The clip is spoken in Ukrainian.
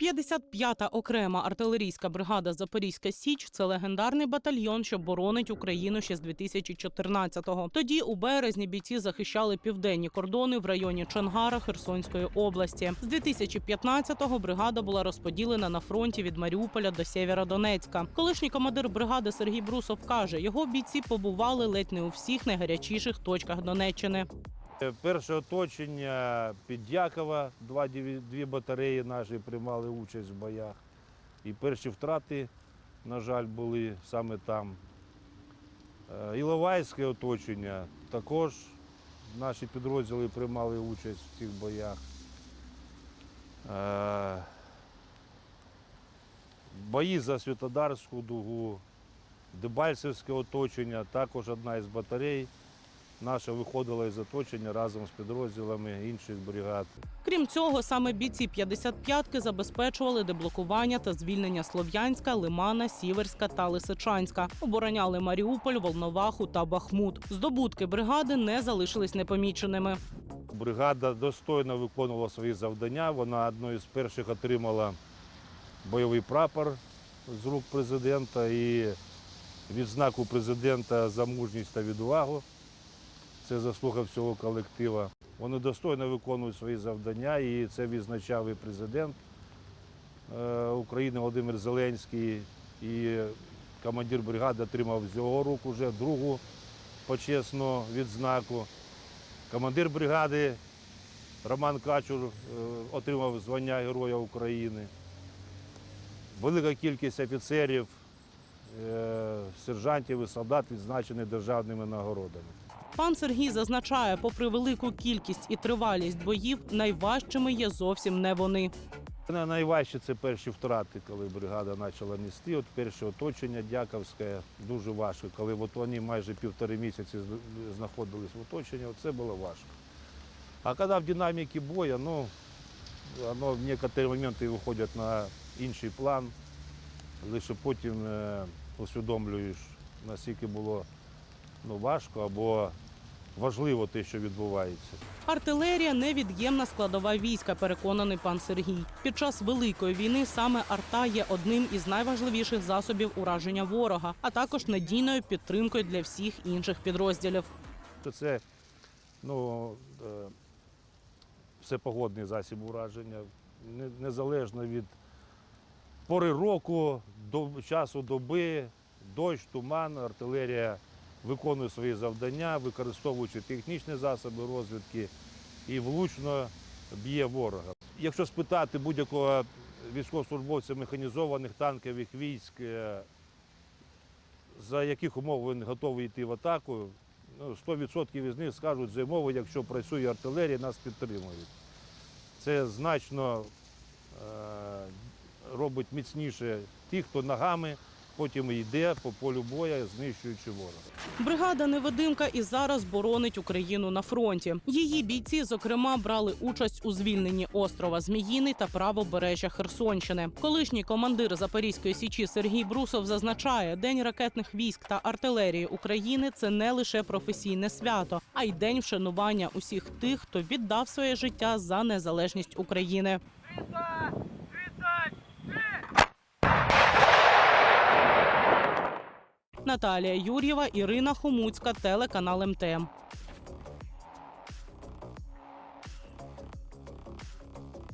55-та окрема артилерійська бригада Запорізька Січ це легендарний батальйон, що боронить Україну ще з 2014-го. Тоді у березні бійці захищали південні кордони в районі Чонгара Херсонської області. З 2015-го бригада була розподілена на фронті від Маріуполя до Сєвєродонецька. Колишній командир бригади Сергій Брусов каже, його бійці побували ледь не у всіх найгарячіших точках Донеччини. Е, Перше оточення під Дякова, два, дві батареї наші приймали участь в боях. І перші втрати, на жаль, були саме там. Е, Іловайське оточення також наші підрозділи приймали участь в цих боях. Е, Бої за Святодарську дугу, Дебальцевське оточення, також одна із батарей. Наша виходила із оточення разом з підрозділами інших бригад. Крім цього, саме бійці 55-ки забезпечували деблокування та звільнення Слов'янська, Лимана, Сіверська та Лисичанська. Обороняли Маріуполь, Волноваху та Бахмут. Здобутки бригади не залишились непоміченими. Бригада достойно виконувала свої завдання. Вона одною з перших отримала бойовий прапор з рук президента і відзнаку президента за мужність та відвагу. Це заслуга всього колектива. Вони достойно виконують свої завдання, і це відзначав і президент е, України Володимир Зеленський, і командир бригади отримав з його рук уже другу почесну відзнаку. Командир бригади Роман Качур е, отримав звання Героя України. Велика кількість офіцерів, е, сержантів і солдат відзначені державними нагородами. Пан Сергій зазначає, попри велику кількість і тривалість боїв, найважчими є зовсім не вони. На- Найважче це перші втрати, коли бригада почала нести. От перше оточення Дяковське дуже важко, коли от вони майже півтори місяці знаходились в оточенні, це було важко. А коли в динаміці бою, ну, воно в деякі моменти виходить на інший план, лише потім е, усвідомлюєш, наскільки було ну, важко або важливо те, що відбувається. Артилерія невід'ємна складова війська, переконаний пан Сергій. Під час великої війни саме арта є одним із найважливіших засобів ураження ворога, а також надійною підтримкою для всіх інших підрозділів. Це ну, е, всепогодний засіб ураження, незалежно від пори року, до часу доби, дощ, туман, артилерія виконує свої завдання, використовуючи технічні засоби розвідки і влучно б'є ворога. Якщо спитати будь-якого військовослужбовця механізованих танкових військ, е, за яких умов він готовий йти в атаку, ну, 100% із них скажуть за умови, якщо працює артилерія, нас підтримують. Це значно е, робить міцніше тих, хто ногами потім йде по полю бою, знищуючи ворога. Бригада невидимка і зараз боронить Україну на фронті. Її бійці, зокрема, брали участь у звільненні острова Зміїний та правобережжя Херсонщини. Колишній командир Запорізької січі Сергій Брусов зазначає, день ракетних військ та артилерії України це не лише професійне свято, а й день вшанування усіх тих, хто віддав своє життя за незалежність України. Наталія Юр'єва, Ірина Хомуцька, телеканал МТМ.